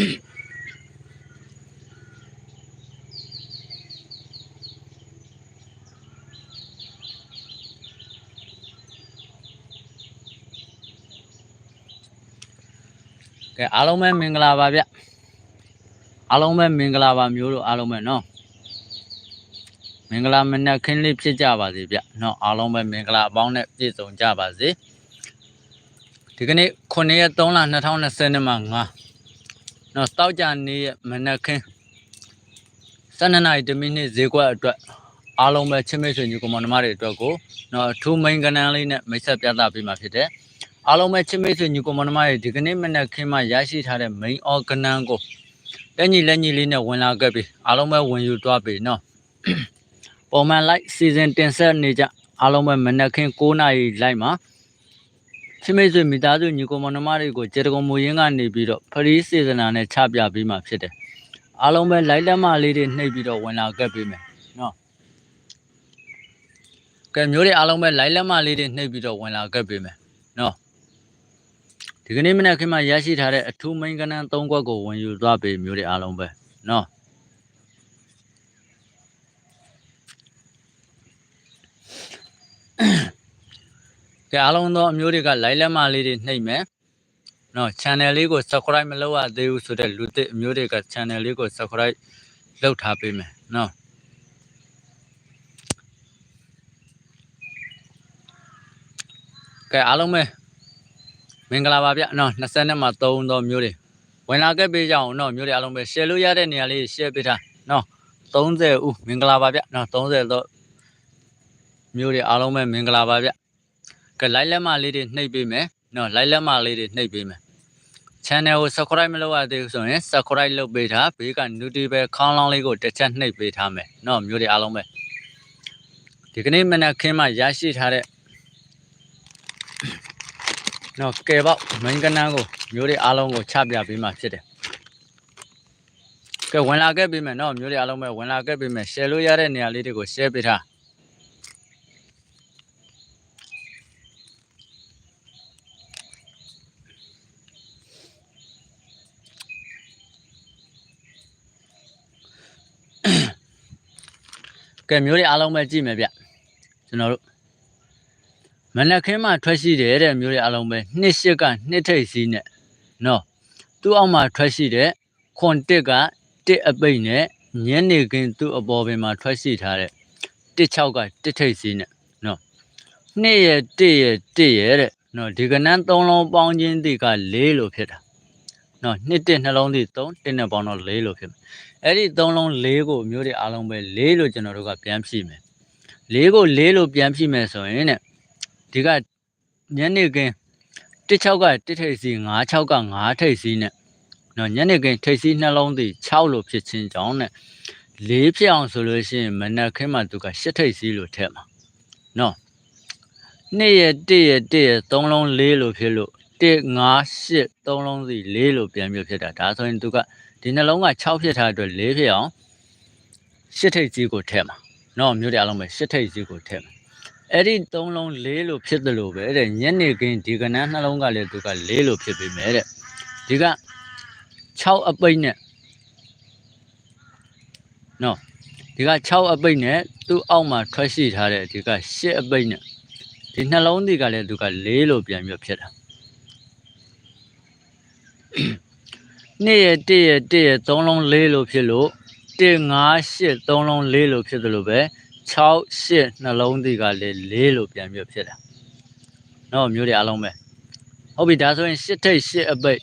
ကဲအားလုံးပဲမင်္ဂလာပါဗျအားလုံးပဲမင်္ဂလာပါမျိုးတို့အားလုံးပဲနော်မင်္ဂလာမနက်ခင်းလေးဖြစ်ကြပါစေဗျနော်အားလုံးပဲမင်္ဂလာအပေါင်းနဲ့ပြည့်စုံကြပါစေဒီကနေ့9ရက်3လ2020မှာ9 နော်တောက်ကြနေ့ရဲ့မနက်ခင်း12နာရီတမိနစ်ဈေးကွက်အတွက်အားလုံးပဲချင်းမိတ်ဆွေညီကောင်မတွေအတွက်ကိုနော်အထူးမိန်ကနန်းလေးနဲ့မိတ်ဆက်ပြသပေးမှာဖြစ်တယ်အားလုံးပဲချစ်မိတ်ဆွေညီကိုမနမတွေဒီကနေ့မနေ့ခင်းမှရရှိထားတဲ့ main organ ကိုလက်ညီလက်ညီလေးနဲ့ဝင်လာခဲ့ပြီအားလုံးပဲဝင်ယူသွားပြီနော်ပုံမှန် like season တင်ဆက်နေကြအားလုံးပဲမနေ့ခင်း9နာရီလိုက်မှာ ချစ်မိတ်ဆွေမိသားစုညီကိုမနမတွေကိုကျေတကုံမူရင်းကနေပြီးတော့ဖရီးစေစနာနဲ့ချပြပေးမှဖြစ်တယ်အားလုံးပဲ like လက်မလေးတွေနှိပ်ပြီးတော့ဝင်လာခဲ့ပြီမယ်နော်ကဲမျိုးတွေအားလုံးပဲ like လက်မလေးတွေနှိပ်ပြီးတော့ဝင်လာခဲ့ပြီမယ်နော်ဒီကနေ့မနေ့ခင်မှရရှိထားတဲ့အထူးမိန်ကနန်း၃ခွက်ကိုဝင်ယူသွားပေမျိုးတွေအားလုံးပဲနော် ကဲအားလုံးသောအမျိုးတွေက like လက်မလေးတွေနှိပ်မယ်နော် channel လေးကို subscribe မလုပ်ရသေးဘူးဆိုတဲ့လူသစ်အမျိုးတွေက channel လေးကို subscribe လုပ်ထားပေးမယ်နော်ကဲအားလုံးပဲမင်္ဂလာပါဗျနော်20နဲ့မှ3တော့မျိုးတွေဝင်လာခဲ့ပေးကြအောင်နော်မျိုးတွေအားလုံးပဲ share လို့ရတဲ့နေရာလေး share ပေးထားနော်30ဦးမင်္ဂလာပါဗျနော်30တော့မျိုးတွေအားလုံးပဲမင်္ဂလာပါဗျ ကဲ like လက်မလေးတွေနှိပ်ပေးမယ်နော် like လက်မလေးတွေနှိပ်ပေးမယ် channel ကို subscribe မလုပ်ရသေးဘူးဆိုရင် subscribe လုပ်ပေးထားဘေးက notification ခေါင်းလောင်းလေးကိုတစ်ချက်နှိပ်ပေးထားမယ်နော်မျိုးတွေအားလုံးပဲဒီကနေ့မနက်ခင်းမှရရှိထားတဲ့နော်ကဲပေါ့မင်းကနန်းကိုမျိုးတွေအားလုံးကိုချပြပေးမှဖြစ်တယ်ကဲဝင်လာခဲ့ပြီမယ်နော်မျိုးတွေအားလုံးပဲဝင်လာခဲ့ပြီမယ် share လို့ရတဲ့နေရာလေးတွေကို share ပေးထား ကဲမျိုးတွေအားလုံးပဲကြည့်မယ်ဗျကျွန်တော်တို့မနက်ခင်းမှထွက်ရှိတယ်တဲ့မျိုးတွေအလုံးပဲနှစ်ရှစ်ကနှစ်ထိပ်စီးနဲ့နော်သူ့အောက်မှာထွက်ရှိတဲ့ခွန်တစ်ကတစ်အပိတ်နဲ့ညနေခင်းသူ့အပေါ်ပင်မှာထွက်ရှိထားတဲ့တစ်6ကတစ်ထိပ်စီးနဲ့နော်နှစ်ရဲ့တစ်ရဲ့တစ်ရဲ့တဲ့နော်ဒီကနန်းသုံးလုံးပေါင်းခြင်းတိက၄လို့ဖြစ်တာ နော်နှစ်တစ်နှလုံးတိ3တစ်နဲ့ပေါင်းတော့၄လို့ဖြစ်မယ်အဲ့ဒီသုံးလုံး၄ကိုမျိုးတွေအလုံးပဲ၄လို့ကျွန်တော်တို့ကပြန်ဖြည့်မယ်၄ကို၄လို့ပြန်ဖြည့်မယ်ဆိုရင်တဲ့ဒီကညနေခင်း16ကတစ်ထိပ်စီ96က9ထိပ်စီနဲ့နော်ညနေခင်းထိပ်စီနှလုံးသည်6လို့ဖြစ်ချင်းကြောင်းနဲ့၄ဖြစ်အောင်ဆိုလို့ရှိရင်မနက်ခင်းမှာသူက8ထိပ်စီလို့ထည့်မှာနော်နှစ်ရ1ရ1ရ3လုံး4လို့ဖြစ်လို့ 1 5 8 3လုံးစီ4လို့ပြန်ပြဖြစ်တာဒါဆိုရင်သူကဒီနှလုံးက6ဖြစ်ထားတဲ့အတွက်4ဖြစ်အောင်8ထိပ်စီကိုထည့်မှာနော်မျိုးတွေအလုံးပဲ8ထိပ်စီကိုထည့်မှာအဲ့ဒီသုံးလုံးလေးလို့ဖြစ်တယ်လို့ပဲတဲ့ညနေခင်းဒီကနန်းနှလုံးကလည်းသူကလေးလို့ဖြစ်ပေမဲ့တဲ့ဒီက6အပိတ်နဲ့နော်ဒီက6အပိတ်နဲ့သူ့အောက်မှာထွက်ရှိထားတဲ့ဒီက8အပိတ်နဲ့ဒီနှလုံးဒီကလည်းသူကလေးလို့ပြန်ပြီးဖြစ်တာ နေ့ရ1ရ1ရ3လုံးလေးလို့ဖြစ်လို့1 5 8 3လုံးလေးလို့ဖြစ်တယ်လို့ပဲ6 8နှလုံးဒီကလည်း၄လို့ပြန်ပြဖြစ်တာ။နော်မျိုးတွေအလုံးပဲ။ဟုတ်ပြီဒါဆိုရင်8ထိပ်8အပိတ်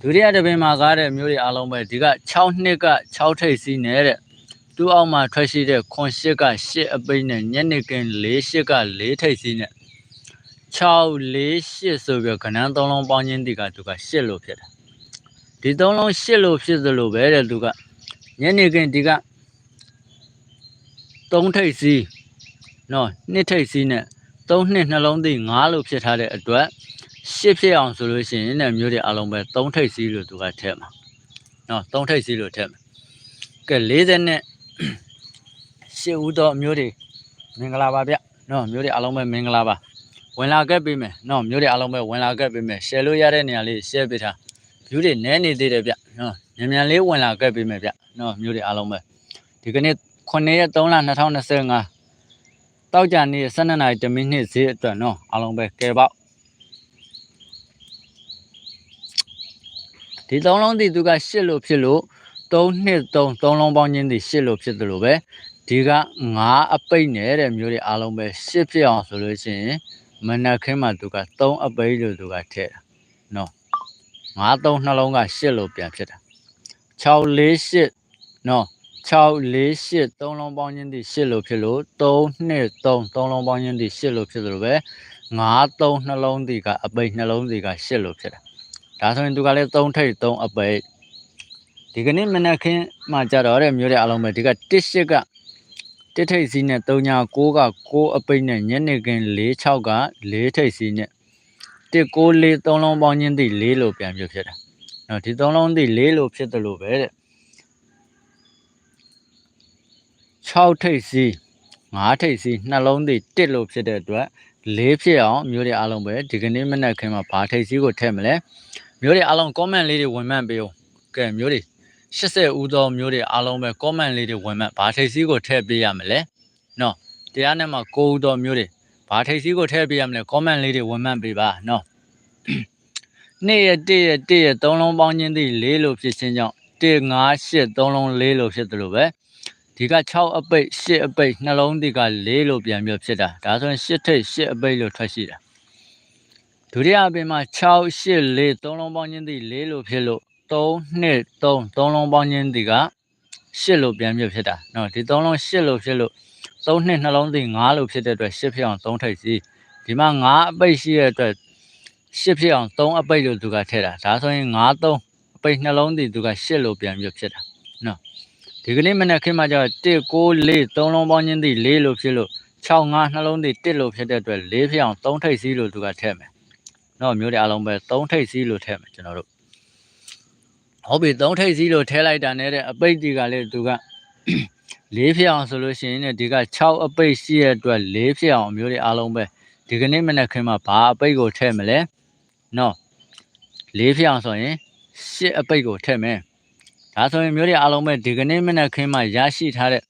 ဒုတိယတစ်ပင်မှာကားတဲ့မျိုးတွေအလုံးပဲဒီက6နှစ်က6ထိပ်စီးနေတဲ့သူ့အောက်မှာထွက်ရှိတဲ့ခွန်8က8အပိတ်နဲ့ညနေကင်း4 8က4ထိပ်စီးနဲ့ 6 4 8ဆိုပြီးခဏန်းသုံးလုံးပေါင်းချင်းဒီကသူက8လို့ဖြစ်တာ။ဒီသုံးလုံး8လို့ဖြစ်သလိုပဲတဲ့သူကညနေကင်းဒီက3ထိပ်စီးနော်2ထိပ်စီးနဲ့3နှစ်နှလုံးသိ5လို့ဖြစ်ထားတဲ့အတွက်10ဖြစ်အောင်ဆိုလို့ရှိရင်တဲ့မျိုးတွေအလုံးပဲ3ထိပ်စီးလို့သူကထည့်မှာနော်3ထိပ်စီးလို့ထည့်မှာကဲ40နဲ့10ဦးတော့မျိုးတွေမင်္ဂလာပါဗျနော်မျိုးတွေအလုံးပဲမင်္ဂလာပါ ဝင်လာခဲ့ပေးမယ်နော်မျိုးတွေအလုံးပဲဝင်လာခဲ့ပေးမယ် share လို့ရတဲ့နေရာလေး share ပေးထားဗ view တွေနည်းနေသေးတယ်ဗျနော်မြန်မြန်လေးဝင်လာခဲ့ပြီမယ်ဗျနော်မျိုးတွေအားလုံးပဲဒီကနေ့9ရက်3လ2025တောက်ကြနေ့12နာရီ10မိနစ်ဈေးအတွက်နော်အားလုံးပဲကဲပေါ့ဒီသုံးလုံးဒီသူက8လို့ဖြစ်လို့3နှစ်3သုံးလုံးပေါင်းချင်းဒီ8လို့ဖြစ်တယ်လို့ပဲဒီက9အပိတ်နဲ့တဲ့မျိုးတွေအားလုံးပဲ8ဖြစ်အောင်ဆိုလို့ရှိရင် မနက်ခင်းမှာသူက3အပိတ်လို့သူကထည့်တာနော်9 3နှလုံးက8လို့ပြန်ဖြစ်တာ6 4 8နော်6 4 8သုံးလုံးပေါင်းချင်းဒီ8လို့ဖြစ်လို့3 2 3သုံးလုံးပေါင်းချင်းဒီ8လို့ဖြစ်တယ်လို့ပဲ9 3နှလုံးဒီကအပိတ်နှလုံးဒီက8လို့ဖြစ်တာဒါဆိုရင်သူကလည်း3ထိပ်3အပိတ်ဒီကနေ့မနက်ခင်းမှကြတော့တဲ့မျိုးတဲ့အလုံးပဲဒီက1 8က တစ်ထိပ်စီးနဲ့3ညာ6က6အပိတ်နဲ့ညနေခင်း4 6က4ထိပ်စီးနဲ့1 6 4သုံးလုံးပေါင်းချင်းဒီ4လို့ပြန်ပြဖြစ်တာနော်ဒီသုံးလုံးဒီ4လို့ဖြစ်တယ်လို့ပဲတဲ့6ထိပ်စီး5ထိပ်စီးနှလုံးဒီ1လို့ဖြစ်တဲ့အတွက်4ဖြစ်အောင်မျိုးတွေအားလုံးပဲဒီကနေ့မနက်ခင်းမှာဘာထိပ်စီးကိုထည့်မလဲမျိုးတွေအားလုံး comment လေးတွေဝင်မှန်ပေးဦးကဲမျိုးတွေ 80ဦးသောမျိုးတွေအားလုံးပဲ comment လေးတွေဝင်မှန်ဘာထိပ်စီးကိုထည့်ပေးရမလဲနော်တရားနဲ့မှာ9ဦးသောမျိုးတွေဘာထိပ်စီးကိုထည့်ပေးရမလဲ comment လေးတွေဝင်မှန်ပေးပါနော်နေ့ရက်တရက်တရက်သုံးလုံးပေါင်းချင်းသည်၄လို့ဖြစ်ခြင်းကြောင့်1 5 8သုံးလုံး၄လို့ဖြစ်တယ်လို့ပဲဒီက6အပိတ်8အပိတ်နှလုံးဒီက4လို့ပြန်ပြဖြစ်တာဒါဆိုရင်8ထိပ်8အပိတ်လို့ထွက်ရှိတာဒုတိယအပင်မှာ6 8 4သုံးလုံးပေါင်းချင်းသည်4လို့ဖြစ်လို့ 3 2 3သုံးလုံးပေါင်းချင်းဒီက8လို့ပြန်ပြဖြစ်တာနော်ဒီသုံးလုံး8လို့ဖြစ်လို့3နှစ်နှလုံးသည်9လို့ဖြစ်တဲ့အတွက်8ဖြစ်အောင်3ထိပ်စီဒီမှာ9အပိတ်ရှိတဲ့အတွက်8ဖြစ်အောင်3အပိတ်လို့သူကထည့်တာဒါဆိုရင်9 3အပိတ်နှလုံးသည်သူက8လို့ပြန်ပြဖြစ်တာနော်ဒီကနေ့မနက်ခင်းမှာကျတော့1 6 4 3လုံးပေါင်းချင်းသည်4လို့ဖြစ်လို့6 5နှလုံးသည်1လို့ဖြစ်တဲ့အတွက်4ဖြစ်အောင်3ထိပ်စီလို့သူကထည့်မယ်နော်မျိုးတွေအလုံးပဲ3ထိပ်စီလို့ထည့်မယ်ကျွန်တော်တို့ ဟုတ်ပြီ3ထိပ်စီလို့ထည့်လိုက်တာနဲ့တဲ့အပိတ်ဒီကလည်းသူက4ဖြစ်အောင်ဆိုလို့ရှိရင်ဒီက6အပိတ်ရှိတဲ့အတွက်4ဖြစ်အောင်မျိုးတွေအလုံးပဲဒီကနေ့မနက်ခင်းမှာဘာအပိတ်ကိုထည့်မလဲနော်၄ဖြစ်အောင်ဆိုရင်၈အပိတ်ကိုထည့်မယ်ဒါဆိုရင်မျိုးတွေအားလုံးပဲဒီကနေ့မနက်ခင်းမှာရရှိထားတဲ့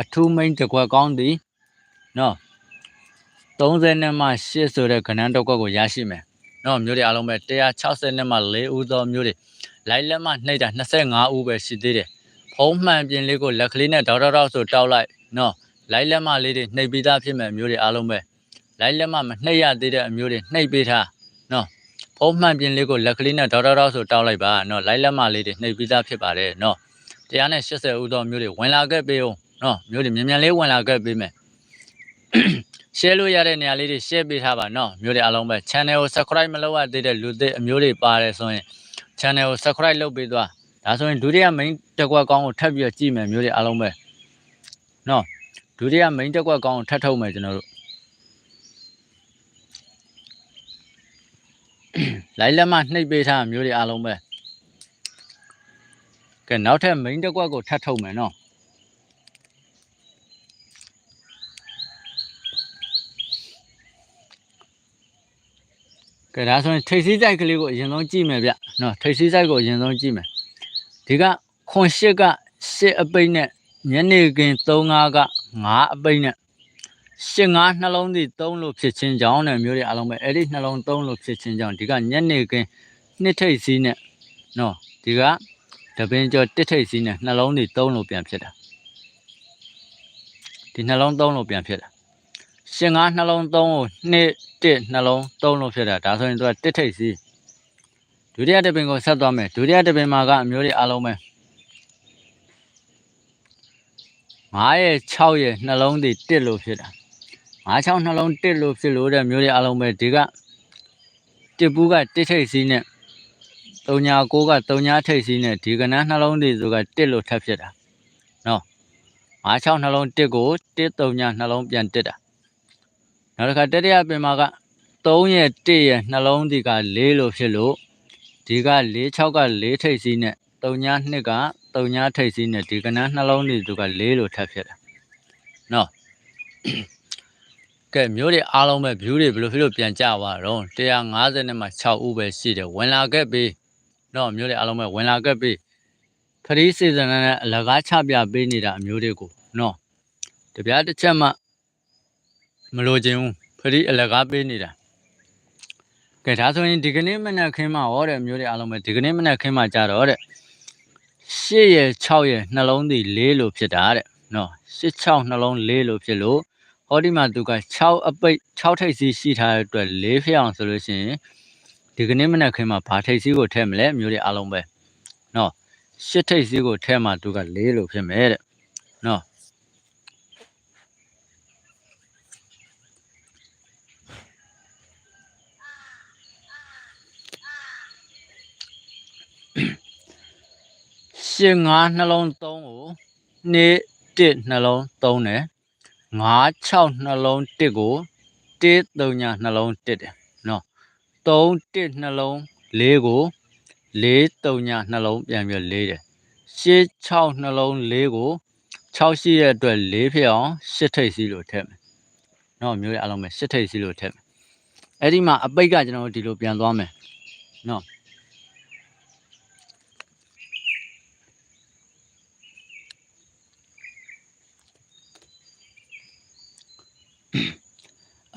အထူးမိန်တစ်ခွက်ကောင်းသည်နော်30နဲ့မှ8ဆိုတဲ့ကဏ္ဍတစ်ခွက်ကိုရရှိမယ်နော်မျိုးတွေအားလုံးပဲ160နဲ့မှ4ဦးသောမျိုးတွေ လိုက်လက်မှနှိပ်တာ25ဦးပဲရှိသေးတယ်ဖုံးမှန်ပြင်လေးကိုလက်ကလေးနဲ့ဒေါက်တာတော့ဆိုတောက်လိုက်နော်လိုက်လက်မှလေးတွေနှိပ်ပြီးသားဖြစ်မဲ့မျိုးတွေအားလုံးပဲလိုက်လက်မှမနှိပ်ရသေးတဲ့အမျိုးတွေနှိပ်ပေးထားနော်ဖုံးမှန်ပြင်လေးကိုလက်ကလေးနဲ့ဒေါက်တာတော့ဆိုတောက်လိုက်ပါနော်လိုက်လက်မှလေးတွေနှိပ်ပြီးသားဖြစ်ပါတယ်နော်တရားနဲ့80ဦးသောမျိုးတွေဝင်လာခဲ့ပေးအောင်နော်မျိုးတွေမြန်မြန်လေးဝင်လာခဲ့ပေးမယ် share လို့ရတဲ့နေရာလေးတွေ share ပေးထားပါနော်မျိုးတွေအားလုံးပဲ channel ကို subscribe မလုပ်ရသေးတဲ့လူသစ်အမျိုးတွေပါတယ်ဆိုရင် channel ကို subscribe လုပ်ပေးသွားဒါဆိုရင်ဒုတိယ main တက်ကွက်ကောင်းကိုထပ်ပြီးကြည့်မယ်မျိုးတွေအားလုံးပဲနော်ဒုတိယ main တက်ကွက်ကောင်းကိုထပ်ထုတ်မယ်ကျွန်တော်တို့လိုက်လက်မှနှိပ်ပေးထားမျိုးတွေအားလုံးပဲကဲနောက်ထပ် main တက်ကွက်ကိုထပ်ထုတ်မယ်နော် ဒါဆိုရင်ထိပ်စည်းစိုက်ကလေးကိုအရင်ဆုံးကြည့်မယ်ဗျနော်ထိပ်စည်းစိုက်ကိုအရင်ဆုံးကြည့်မယ်ဒီကခွန်ရှစ်ကရှစ်အပိတ်နဲ့ညနေခင်း35က9အပိတ်နဲ့ရှစ်9နှလုံးစီ3လို့ဖြစ်ချင်းကြောင်းနဲ့မျိုးတွေအလုံးပဲအဲ့ဒီနှလုံး3လို့ဖြစ်ချင်းကြောင်းဒီကညနေခင်းနှစ်ထိပ်စည်းနဲ့နော်ဒီကတပင်းကျော်တစ်ထိပ်စည်းနဲ့နှလုံးစီ3လို့ပြန်ဖြစ်တာဒီနှလုံး3လို့ပြန်ဖြစ်တာ ရှင်ငါနှလုံး3ကိုနှစ်တစ်နှလုံး3လို့ဖြစ်တာဒါဆိုရင်သူကတစ်ထိပ်စီးဒုတိယတပင်ကိုဆက်သွားမယ်ဒုတိယတပင်မှာကအမျိုးတွေအလုံးပဲ9ရဲ့6ရဲ့နှလုံးတွေတစ်လို့ဖြစ်တာ9 6နှလုံးတစ်လို့ဖြစ်လို့တဲ့မျိုးတွေအလုံးပဲဒီကတစ်ဘူးကတစ်ထိပ်စီးနဲ့3ညာ9က3ညာထိပ်စီးနဲ့ဒီကနန်းနှလုံးတွေဆိုကတစ်လို့ထပ်ဖြစ်တာနော်9 6နှလုံးတစ်ကိုတစ်3ညာနှလုံးပြန်တစ်တာ နောက်တစ်ခါတတိယပင်မာက3ရဲ့1ရဲ့နှလုံးဒီက4လို့ဖြစ်လို့ဒီက4 6က4ထိပ်စီးနဲ့3ညာ2က3ညာထိပ်စီးနဲ့ဒီကနန်းနှလုံးဒီသူက4လို့ထပ်ဖြစ်တာနော်ကဲမျိုးတွေအားလုံးပဲ view တွေဘယ်လိုဖြစ်လို့ပြန်ကြသွားတော့150နဲ့မှ6ဦးပဲရှိတယ်ဝင်လာခဲ့ပြီနော်မျိုးတွေအားလုံးပဲဝင်လာခဲ့ပြီးဖရီးစီဇန်နဲ့အလကားချပြပေးနေတာအမျိုးတွေကိုနော်တပြားတစ်ချက်မှ မလိုချင်ဘူးဖရီးအလကားပေးနေတာကဲဒါဆိုရင်ဒီကနေ့မနက်ခင်းမှာဟောတဲ့အမျိုးတွေအားလုံးပဲဒီကနေ့မနက်ခင်းမှာကြတော့တဲ့8ရဲ့6ရဲ့နှလုံးသည်4လို့ဖြစ်တာတဲ့နော်8 6နှလုံး4လို့ဖြစ်လို့ဟောဒီမှာသူက6အပိတ်6ထိပ်စီးရှိထားတဲ့အတွက်4ဖြစ်အောင်ဆိုလို့ရှိရင်ဒီကနေ့မနက်ခင်းမှာဘာထိပ်စီးကိုထည့်မလဲမျိုးတွေအားလုံးပဲနော်8ထိပ်စီးကိုထည့်မှသူက4လို့ဖြစ်မယ်တဲ့နော် ရှင်ငါးနှလုံးသုံးကိုနေ့တစ်နှလုံးသုံးတယ်ငါး6နှလုံးတစ်ကိုတစ်သုံးညာနှလုံးတစ်တယ်နော်3တစ်နှလုံး၄ကို၄သုံးညာနှလုံးပြန်ပြီး၄တယ်ရှစ်6နှလုံး၄ကို6ရှိတဲ့အတွက်၄ဖြစ်အောင်ရှစ်ထိပ်စီးလို့ထည့်မယ်နော်မျိုးရအလုံးပဲရှစ်ထိပ်စီးလို့ထည့်မယ်အဲ့ဒီမှာအပိတ်ကကျွန်တော်တို့ဒီလိုပြန်သွားမယ်နော်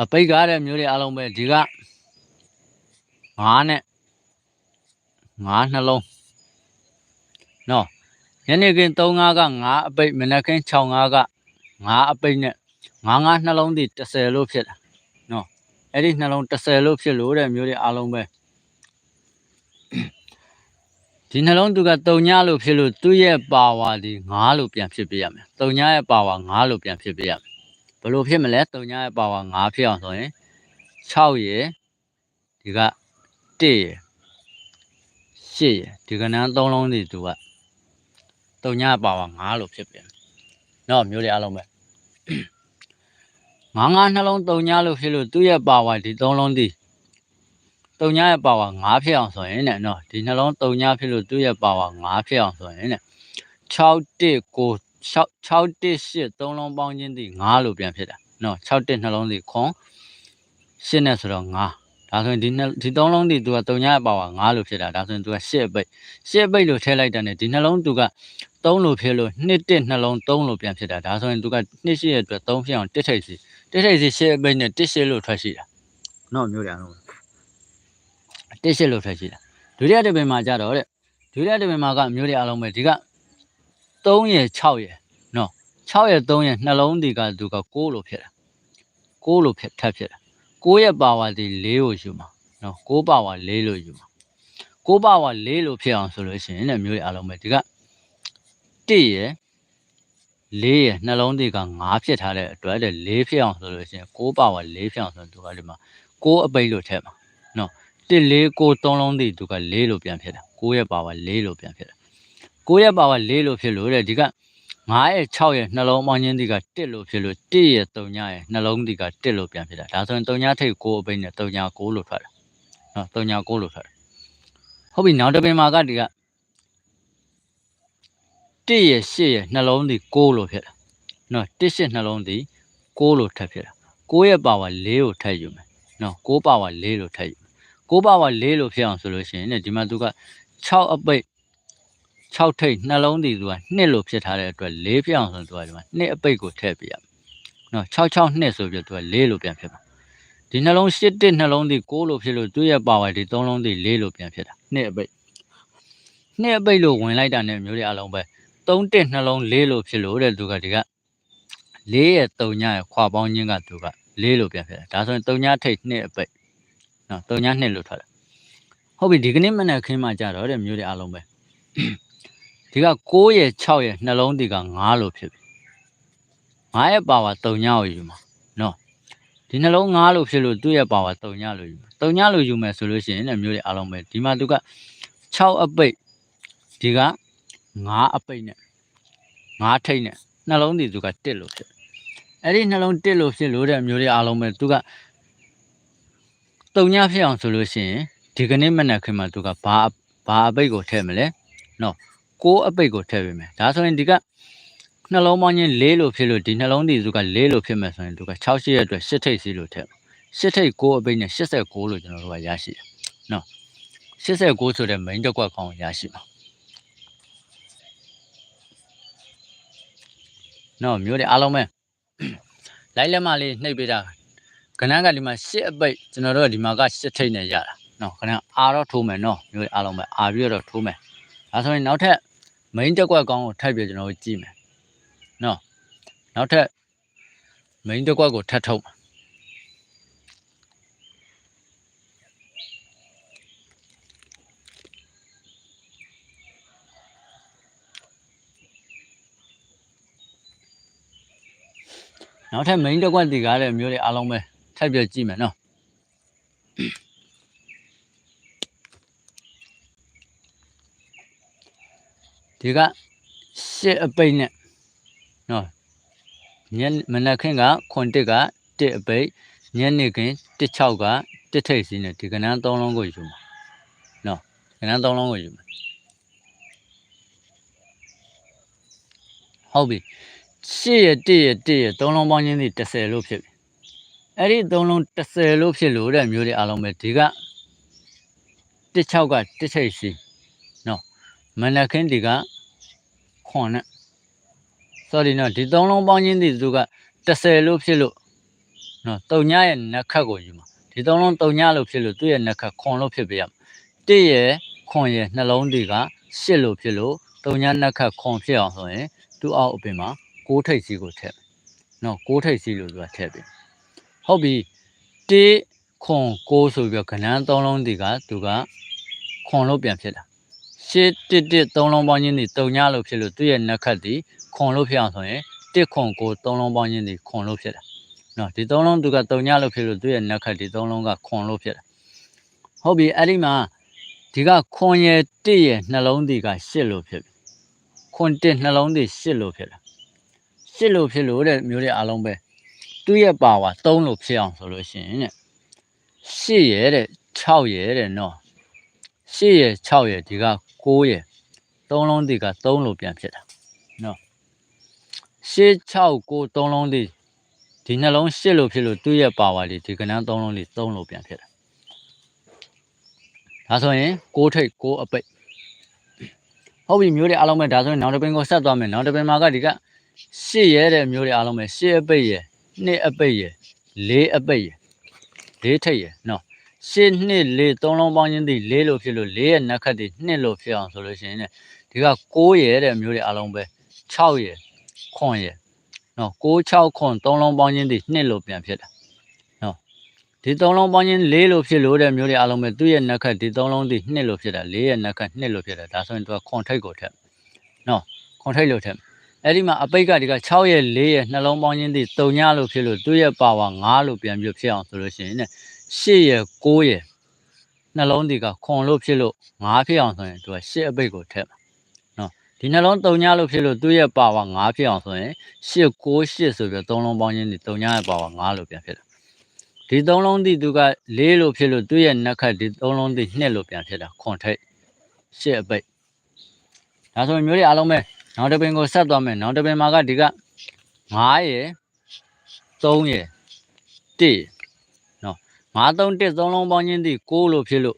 အပိတ်ကားတဲ့မျိုးတွေအားလုံးပဲဒီကငါးနဲ့ငါးနှလုံးနော်ညနေခင်း3ငါးကငါးအပိတ်မနက်ခင်း6ငါးကငါးအပိတ်နဲ့ငါးငါးနှလုံးဒီ30လို့ဖြစ်တာနော်အဲ့ဒီနှလုံး30လို့ဖြစ်လို့တဲ့မျိုးတွေအားလုံးပဲဒီနှလုံးသူက3ညလို့ဖြစ်လို့သူ့ရဲ့ပါဝါဒီ9လို့ပြန်ဖြစ်ပြရမယ်3ညရဲ့ပါဝါ9လို့ပြန်ဖြစ်ပြရမယ် ဘယ်လိုဖြစ်မလဲ3ညရဲ့ power 5ဖြစ်အောင်ဆိုရင်6ရယ်ဒီက1ရယ်8ရယ်ဒီကဏ္ဍ3လုံးစီသူက3ညရဲ့ power 5လို့ဖြစ်ပြန်နော်မျိုးတွေအားလုံးပဲငါးငါးနှလုံး3ညလို့ဖြစ်လို့သူ့ရဲ့ power ဒီ3လုံးစီ3ညရဲ့ power 5ဖြစ်အောင်ဆိုရင်တဲ့နော်ဒီနှလုံး3ညဖြစ်လို့သူ့ရဲ့ power 5ဖြစ်အောင်ဆိုရင်တဲ့6 1 9 6 6 1 8 3လုံးပေါင်းချင်းဒီ9လို့ပြန်ဖြစ်တာနော်6 1နှလုံးဒီခွန်8နဲ့ဆိုတော့9ဒါဆိုရင်ဒီနှစ်ဒီ3လုံးဒီသူက3ညပါဝါ9လို့ဖြစ်တာဒါဆိုရင်သူက8အပိတ်8အပိတ်လို့ထည့်လိုက်တဲ့နဲ့ဒီနှလုံးသူက3လို့ဖြစ်လို့2 1နှလုံး3လို့ပြန်ဖြစ်တာဒါဆိုရင်သူက2ရှိရဲ့အတွက်3ဖြစ်အောင်တစ်ထိပ်စီတစ်ထိပ်စီ8အပိတ်နဲ့1 8လို့ထွက်ရှိတာနော်မျိုးတယ်အောင်1 8လို့ထွက်ရှိတာဒုတိယတစ်ပင်မှာကြတော့တဲ့ဒုတိယတစ်ပင်မှာကမျိုးတွေအလုံးပဲဒီက 3ရယ်6ရယ်6ရဲ့3ရဲ့နှလုံးဒီကသူက6လို့ဖြစ်တာ6လို့ဖြစ်ထပ်ဖြစ်တာ6ရဲ့ပါဝါဒီ4ကိုယူမှာနော်6ပါဝါ4လို့ယူမှာ6ပါဝါ4လို့ဖြစ်အောင်ဆိုလို့ရှိရင်တဲ့မျိုးတွေအားလုံးပဲဒီက1ရဲ့4ရဲ့နှလုံးဒီက5ဖြစ်ထားတဲ့အတွက်တဲ့4ဖြစ်အောင်ဆိုလို့ရှိရင်6ပါဝါ4ဖြစ်အောင်ဆိုရင်သူကဒီမှာ6အပိတ်လို့ထည့်မှာနော်1 4 6 3လုံးဒီသူက4လို့ပြန်ဖြစ်တာ6ရဲ့ပါဝါ4လို့ပြန်ဖြစ်တာ 6ရဲ့ပါဝါ4လို့ဖြစ်လို့တဲ့ဒီက9ရဲ့6ရဲ့နှလုံးပေါင်းချင်းဒီက1လို့ဖြစ်လို့1ရဲ့3ညရဲ့နှလုံးဒီက1လို့ပြန်ဖြစ်တာဒါဆိုရင်3ညထိပ်6အပိတ်နဲ့3ည6လို့ထွက်တာနော်3ည6လို့ထွက်တာဟုတ်ပြီနောက်တစ်ပင်မှာကဒီက1ရဲ့8ရဲ့နှလုံးဒီ6လို့ဖြစ်တာနော်1 8နှလုံးဒီ6လို့ထပ်ဖြစ်တာ6ရဲ့ပါဝါ4ကိုထပ်ယူမယ်နော်6ပါဝါ4လို့ထပ်ယူမယ်6ပါဝါ4လို့ဖြစ်အောင်ဆိုလို့ရှိရင်ねဒီမှာသူက6အပိတ် 6ထိပ်နှလုံးတည်သူက2လို့ဖြစ်ထားတဲ့အတွက်4ဖြစ်အောင်ဆိုရင်သူကဒီမှာ2အပိတ်ကိုထည့်ပြရမယ်။နော်66နှစ်ဆိုပြီးသူက4လို့ပြန်ဖြစ်မှာ။ဒီနှလုံး8တစ်နှလုံးတည်6လို့ဖြစ်လို့သူ့ရဲ့ပါဝါဒီ3လုံးတည်4လို့ပြန်ဖြစ်တာ2အပိတ်2အပိတ်လို့ဝင်လိုက်တာနဲ့မျိုးတွေအလုံးပဲ3တစ်နှလုံး4လို့ဖြစ်လို့တဲ့သူကဒီက4ရဲ့3ညရဲ့ခွာပေါင်းခြင်းကသူက4လို့ပြန်ဖြစ်တာ။ဒါဆိုရင်3ညထိပ်2အပိတ်နော်3ည2လို့ထွက်တာ။ဟုတ်ပြီဒီကနေ့မနက်ခင်းမှကြတော့တဲ့မျိုးတွေအလုံးပဲ ဒီက6ရဲ့6ရဲ့နှလုံးဒီက9လို့ဖြစ်ပြီ9ရဲ့ပါဝါ3ညကိုယူမှာနော်ဒီနှလုံး9လို့ဖြစ်လို့သူ့ရဲ့ပါဝါ3ညလို့ယူမှာ3ညလို့ယူမယ်ဆိုလို့ရှိရင်လည်းမျိုးတွေအားလုံးပဲဒီမှာသူက6အပိတ်ဒီက9အပိတ်နဲ့9ထိတ်နဲ့နှလုံးဒီသူက1လို့ဖြစ်အဲ့ဒီနှလုံး1လို့ဖြစ်လို့တဲ့မျိုးတွေအားလုံးပဲသူက3ညဖြစ်အောင်ဆိုလို့ရှိရင်ဒီကနေ့မနက်ခင်းမှာသူကဘာဘာအပိတ်ကိုထည့်မလဲနော် 6အပိတ်ကိုထည့်ပေးမယ်ဒါဆိုရင်ဒီကနှလုံးပေါင်းချင်း4လို့ဖြစ်လို့ဒီနှလုံးဒီစုက4လို့ဖြစ်မယ်ဆိုရင်သူက6ရှိရဲ့အတွက်8ထိပ်စီလို့ထည့်မယ်8ထိပ်6အပိတ်နဲ့89လို့ကျွန်တော်တို့ကရရှိတယ်နော်89ဆိုတဲ့ main တစ်ကွက်ကောင်ရရှိမှာနော်မျိုးတွေအားလုံးပဲလိုက်လက်မလေးနှိပ်ပေးတာခဏကဒီမှာရှစ်အပိတ်ကျွန်တော်တို့ကဒီမှာကရှစ်ထိတ်နဲ့ရတာနော်ခဏအားတော့ထိုးမယ်နော်မျိုးတွေအားလုံးပဲအားပြီးတော့ထိုးမယ်ဒါဆိုရင်နောက်ထပ် main တစ်ကွက်ကောင်ကိုထပ်ပြီးကျွန်တော်တို့ကြည့်မယ်နော်နောက်ထပ် main တစ်ကွက်ကိုထပ်ထုတ်မယ်နောက်ထပ် main တစ်ကွက်တည်ကားတဲ့မျိုးတွေအားလုံးပဲထပ်ပြကြည့်မယ်နော် ဒီကရှစ်အပိတ်နဲ့နော်ညမနက်ခင်းကခွန်တစ်ကတစ်အပိတ်ညနေခင်းတစ်6ကတစ်ထိပ်စီနဲ့ဒီကနန်း3လုံးကိုယူမှာနော်ကနန်း3လုံးကိုယူမှာဟုတ်ပြီရှစ်ရတစ်ရတစ်ရသုံးလုံးပေါင်းချင်းစီ30လို့ဖြစ်ပြီအဲ့ဒီသုံးလုံး30လို့ဖြစ်လို့တဲ့မျိုးတွေအားလုံးပဲဒီက16ကတစ်ထိပ်စီနော်မနက်ခင်းဒီက ခွန်နဲ့ sorry နော်ဒီသုံးလုံးပေါင်းချင်းစီသူက30လို့ဖြစ်လို့နော်တုံညရဲ့နက်ခတ်ကိုယူမှာဒီသုံးလုံးတုံညလို့ဖြစ်လို့သူ့ရဲ့နက်ခတ်ခွန်လို့ဖြစ်ပြရမှာတစ်ရခွန်ရနှလုံးဒီက8လို့ဖြစ်လို့တုံညနက်ခတ်ခွန်ဖြစ်အောင်ဆိုရင်သူ့အောက်အပင်မှာကိုးထိပ်စီကိုထည့်မယ်နော်ကိုးထိပ်စီလို့ပြောထည့်ပြီဟုတ်ပြီတေးခွန်ကိုးဆိုပြီးတော့ခဏန်းသုံးလုံးဒီကသူကခွန်လို့ပြန်ဖြစ်တာ ရှစ်တစ်တစ်သုံးလုံးပေါင်းချင်းဒီတုံညလို့ဖြစ်လို့သူ့ရဲ့နက်ခတ်ဒီခွန်လို့ဖြစ်အောင်ဆိုရင်တစ်ခွန်ကိုးသုံးလုံးပေါင်းချင်းဒီခွန်လို့ဖြစ်တာနော်ဒီသုံးလုံးသူကတုံညလို့ဖြစ်လို့သူ့ရဲ့နက်ခတ်ဒီသုံးလုံးကခွန်လို့ဖြစ်တာဟုတ်ပြီအဲ့ဒီမှာဒီကခွန်ရဲ့တစ်ရဲ့နှလုံးဒီကရှစ်လို့ဖြစ်ပြီခွန်တစ်နှလုံးဒီရှစ်လို့ဖြစ်တာရှစ်လို့ဖြစ်လို့တဲ့မျိုးတွေအားလုံးပဲသူ့ရဲ့ပါဝါ3လို့ဖြစ်အောင်ဆိုလို့ရှိရင်တဲ့ရှစ်ရဲ့တဲ့6ရဲ့တဲ့နော် ရှစ်ရဲ့6ရဲ့ဒီက9ရဲ့3လုံးဒီက3လို့ပြန်ဖြစ်တာနော်ရှစ်6 9 3လုံးဒီဒီနှလုံးရှစ်လို့ဖြစ်လို့သူ့ရဲ့ပါဝါလေးဒီကနန်း3လုံးလေး3လို့ပြန်ဖြစ်တာဒါဆိုရင်6ထိပ်6အပိတ်ဟုတ်ပြီမျိုးတွေအားလုံးပဲဒါဆိုရင်နောက်တစ်ပင်ကိုဆက်သွားမယ်နောက်တစ်ပင်မှာကဒီကရှစ်ရဲတဲ့မျိုးတွေအားလုံးပဲရှစ်အပိတ်ရယ်နှစ်အပိတ်ရယ်လေးအပိတ်ရယ်လေးထိပ်ရယ်နော် ရှစ်နှစ်လေးသုံးလုံးပေါင်းချင်းဒီလေးလို့ဖြစ်လို့လေးရဲ့နက်ခတ်ဒီနှစ်လို့ဖြစ်အောင်ဆိုလို့ရှိရင်ねဒီက6ရဲတဲ့မျိုးတွေအားလုံးပဲ6ရဲခွန်ရဲနော်6 6ခွန်သုံးလုံးပေါင်းချင်းဒီနှစ်လို့ပြန်ဖြစ်တာနော်ဒီသုံးလုံးပေါင်းချင်းလေးလို့ဖြစ်လို့တဲ့မျိုးတွေအားလုံးပဲသူ့ရဲ့နက်ခတ်ဒီသုံးလုံးဒီနှစ်လို့ဖြစ်တာလေးရဲ့နက်ခတ်နှစ်လို့ဖြစ်တာဒါဆိုရင်သူကခွန်ထိပ်ကိုထက်နော်ခွန်ထိပ်လို့ထက်အဲ့ဒီမှာအပိတ်ကဒီက6ရဲ့4ရဲ့နှလုံးပေါင်းချင်းဒီ3ညလို့ဖြစ်လို့သူ့ရဲ့ပါဝါ9လို့ပြန်ပြဖြစ်အောင်ဆိုလို့ရှိရင် ね8ရဲ့9ရဲ့နှလုံးဒီကခွန်လို့ဖြစ်လို့9ဖြစ်အောင်ဆိုရင်သူက8အပိတ်ကိုထည့်မှာနော်ဒီနှလုံး3ညလို့ဖြစ်လို့သူ့ရဲ့ပါဝါ9ဖြစ်အောင်ဆိုရင်8 9 8ဆိုပြီး3လုံးပေါင်းချင်းဒီ3ညရဲ့ပါဝါ9လို့ပြန်ဖြစ်တာဒီ3လုံးဒီသူက4လို့ဖြစ်လို့သူ့ရဲ့နက်ခတ်ဒီ3လုံးဒီ2လို့ပြန်ဖြစ်တာခွန်ထိတ်8အပိတ်ဒါဆိုရင်မျိုးတွေအားလုံးပဲနောက်တစ်ပင်ကိုဆက်သွားမယ်နောက်တစ်ပင်မှာကဒီက9ရယ်3ရယ်1 ရယ်နော်9 3 1 3လုံးပေါင်းချင်းဒီ6လို့ဖြစ်လို့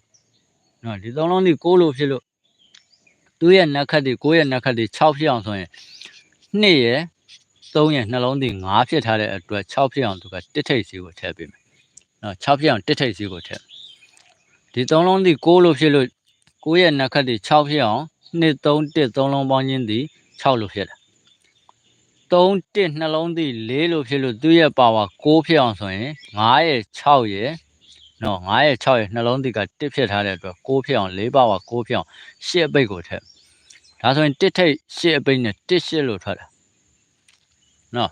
နော်ဒီ3လုံးဒီ6လို့ဖြစ်လို့သူ့ရဲ့နက်ခတ်ဒီ6ရဲ့နက်ခတ်ဒီ6ဖြစ်အောင်ဆိုရင်2ရယ်3ရယ်နှလုံးဒီ9ဖြစ်ထားတဲ့အတွက်6ဖြစ်အောင်သူကတစ်ထိပ်စီကိုထည့်ပေးမယ်နော်6ဖြစ်အောင်တစ်ထိပ်စီကိုထည့်ဒီ3လုံးဒီ6လို့ဖြစ်လို့6ရဲ့နက်ခတ်ဒီ6ဖြစ်အောင်2 3 1 3လုံးပေါင်းချင်းဒီ6လို့ဖြစ်တယ်3 1နှလုံးသည်4လို့ဖြစ်လို့သူ့ရဲ့ပါဝါ6ဖြစ်အောင်ဆိုရင်9ရဲ့6ရဲ့ နော်9ရဲ့6ရဲ့နှလုံးသည်က1ဖြစ်ထားတဲ့အတွက်6ဖြစ်အောင်4ပါဝါ6ဖြစ်အောင်10အပိတ်ကိုထည့်ဒါဆိုရင်1ထိပ်10အပိတ်နဲ့1 10လို့ထွက်တာနော်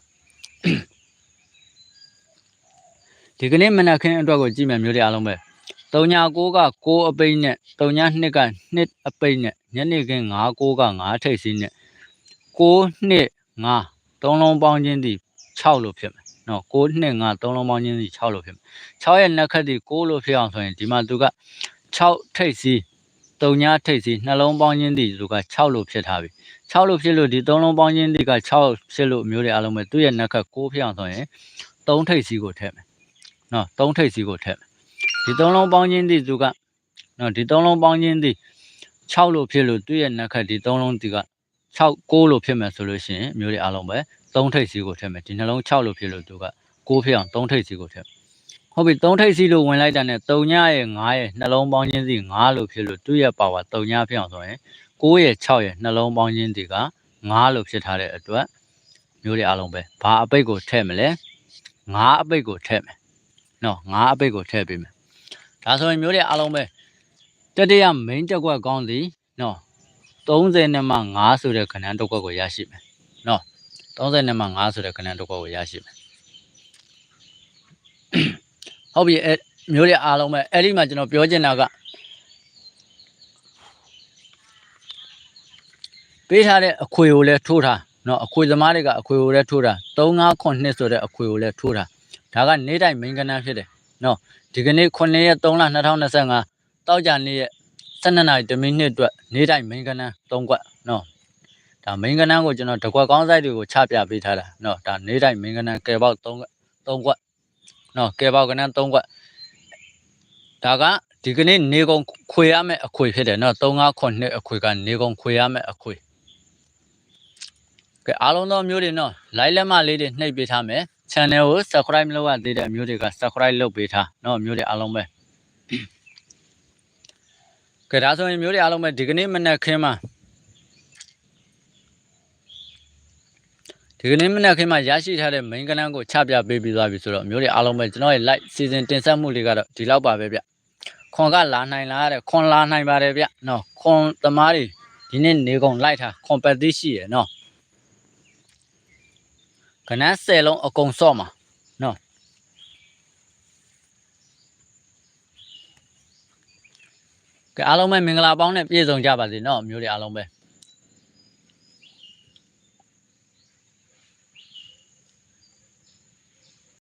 ဒီကနေ့မနက်ခင်းအတွက်ကိုကြည့်မယ်မျိုးတွေအားလုံးပဲ3ညာ9က6အပိတ်နဲ့3ညာ2က2အပိတ်နဲ့ညနေခင်း9 9က9ထိပ်စီးနဲ့6နှစ်5သုံးလုံးပေါင်းချင်းဒီ6လို့ဖြစ်မယ် နော်6နှစ်5သုံးလုံးပေါင်းချင်းဒီ6လို့ဖြစ်မယ်6ရဲ့နက်ခတ်ဒီ6လို့ဖြစ်အောင်ဆိုရင်ဒီမှာသူက6ထိပ်စီး3ညထိပ်စီးနှလုံးပေါင်းချင်းဒီသူက6လို့ဖြစ်ထားပြီ6လို့ဖြစ်လို့ဒီ3လုံးပေါင်းချင်းဒီက6ဖြစ်လို့မျိုးတွေအားလုံးပဲသူ့ရဲ့နက်ခတ်6ဖြစ်အောင်ဆိုရင်3ထိပ်စီးကိုထည့်မယ်နော်3ထိပ်စီးကိုထည့်မယ်ဒီ3လုံးပေါင်းချင်းဒီသူကနော်ဒီသုံးလုံးပေါင်းခြင်းသည်6လို့ဖြစ်လို့သူ့ရဲ့နက်ခတ်ဒီသုံးလုံးဒီက6 6လို့ဖြစ်မယ်ဆိုလို့ရှိရင်မျိုးတွေအားလုံးပဲ 3ထိပ်စီကိုထည့်မယ်ဒီနှလုံး6လို့ဖြစ်လို့သူက6ဖြစ်အောင်3ထိပ်စီကိုထည့်ဟုတ်ပြီ3ထိပ်စီလို့ဝင်လိုက်တာနဲ့3ညရဲ့9ရဲ့နှလုံးပေါင်းခြင်းစီ9လို့ဖြစ်လို့သူ့ရဲ့ပါဝါ3ညဖြစ်အောင်ဆိုရင်9ရဲ့6ရဲ့နှလုံးပေါင်းခြင်းဒီက9လို့ဖြစ်ထားတဲ့အတွက်မျိုးတွေအားလုံးပဲဘာအပိတ်ကိုထည့်မလဲ9အပိတ်ကိုထည့်မယ်နော်9အပိတ်ကိုထည့်ပေးမယ်ဒါဆိုရင်မျိုးတွေအားလုံးပဲတတိယ main တက်ကွက်ကောင်းသည်နော်30နဲ့မှ9ဆိုတဲ့ခဏန်းတစ်ကွက်ကိုရရှိမယ်နော် 30နဲ့မှ9ဆိုတဲ့ခဏန်းတစ်ကွက်ကိုရရှိမယ်ဟုတ်ပြီအဲမျိုးတွေအားလုံးပဲအဲ့ဒီမှာကျွန်တော်ပြောချင်တာကပေးထားတဲ့အခွေကိုလည်းထိုးထားနော်အခွေသမားတွေကအခွေကိုလည်းထိုးထား3 5 9နှစ်ဆိုတဲ့အခွေကိုလည်းထိုးထားဒါကနေ့တိုင်း main ကဏ္ဍဖြစ်တယ်နော်ဒီကနေ့9ရက်3လ2025တောက်ကြနေ့ရက်12နာရီတမိနစ်အတွက်နေ့တိုင်း main ကဏ္ဍ3ကွက်နော် ဒါ main ကဏ္ဍကိုကျွန်တော်တကွက်ကောင်းဆိုင်တွေကိုချပြပေးထားတာနော်ဒါနေ့တိုင်း main ကဏ္ဍကယ်ပေါက်3ကွက်3ကွက်နော်ကယ်ပေါက်ကဏ္ဍ3ကွက်ဒါကဒီကနေ့နေကုန်ခွေရမယ့်အခွေဖြစ်တယ်နော်3 5 9နှစ်အခွေကနေကုန်ခွေရမယ့်အခွေကဲအားလုံးသောမျိုးတွေနော် like လက်မလေးတွေနှိပ်ပေးထားမယ် channel ကို subscribe မလုပ်ရသေးတဲ့မျိုးတွေက subscribe လုပ်ပေးထားနော်မျိုးတွေအားလုံးပဲကဲဒါဆိုရင်မျိုးတွေအားလုံးပဲဒီကနေ့မနက်ခင်းမှာ ဒီကနေ့မနက်ခင်းမှာရရှိထားတဲ့ main ကဏ္ဍကိုချပြပေးပြီးသွားပြီဆိုတော့မျိုးတွေအားလုံးပဲကျွန်တော်ရဲ့ like season တင်ဆက်မှုလေးကတော့ဒီလောက်ပါပဲဗျခွန်ကလာနိုင်လားတဲ့ခွန်လာနိုင်ပါတယ်ဗျနော်ခွန်သမားတွေဒီနေ့နေကုန်လိုက်ထား competition ရှိရယ်နော်ကနန်း10လုံးအကုန်စော့မှာနော်ကဲအားလုံးပဲမင်္ဂလာပေါင်းနဲ့ပြည့်စုံကြပါစေနော်မျိုးတွေအားလုံးပဲ